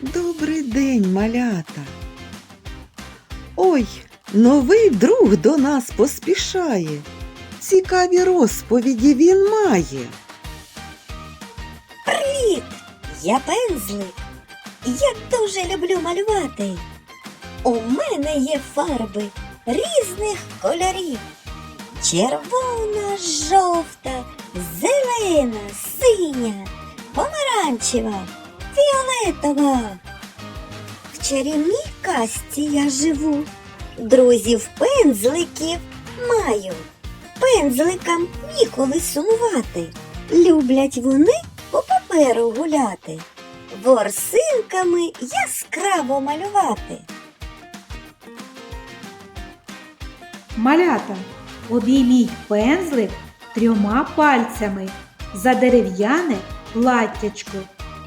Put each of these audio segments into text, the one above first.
Добрий день, малята. Ой, новий друг до нас поспішає. Цікаві розповіді він має. Привіт! Я пензлик. Я дуже люблю малювати. У мене є фарби різних кольорів. Червона, жовта, зелена, синя, помаранчева, фіолетова. В чарівній казці я живу. Друзів пензликів маю. Пензликам ніколи сумувати. Люблять вони по паперу гуляти, ворсинками яскраво малювати. Малята, обійміть пензлик трьома пальцями за дерев'яне платтячко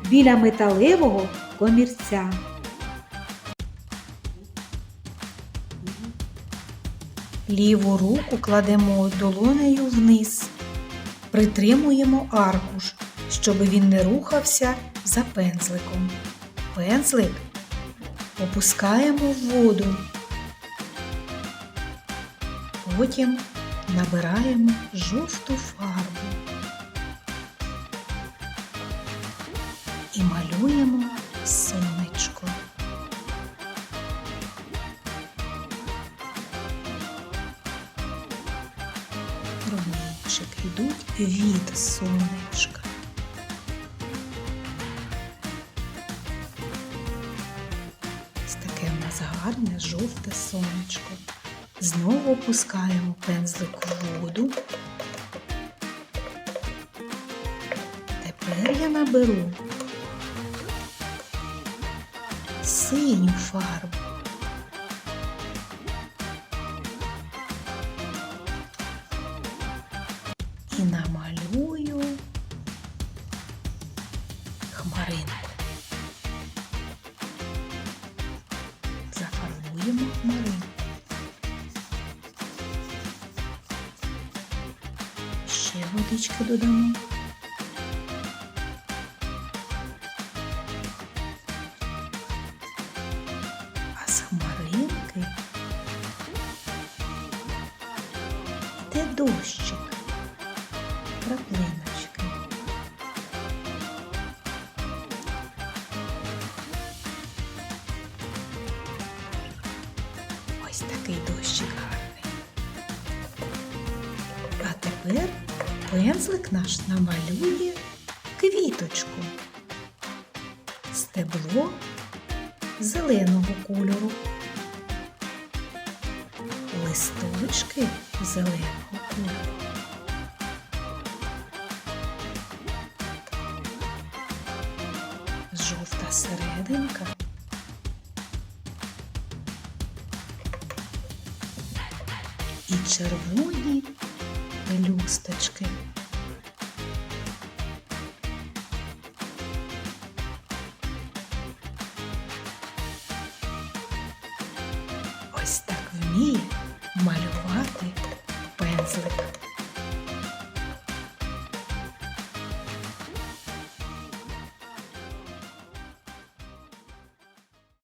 біля металевого комірця. Ліву руку кладемо долонею вниз. Притримуємо аркуш, щоб він не рухався за пензликом. Пензлик опускаємо в воду. Потім набираємо жовту фарбу і малюємо сонечко. Промінчики йдуть від сонечка. Ось таке в нас гарне жовте сонечко. Знову опускаємо пензлик у воду. Тепер я наберу синю фарбу. І намалюю хмаринку. Зафарбуємо хмаринку. Ще водички додамо. З хмаринки йде дощик, краплиночки. Ось такий дощик гарний. А тепер пензлик наш намалює квіточку. Стебло зеленого кольору. Листочки зеленого кольору. Жовта серединка. І червоні пелюсточки. Ось так вміє малювати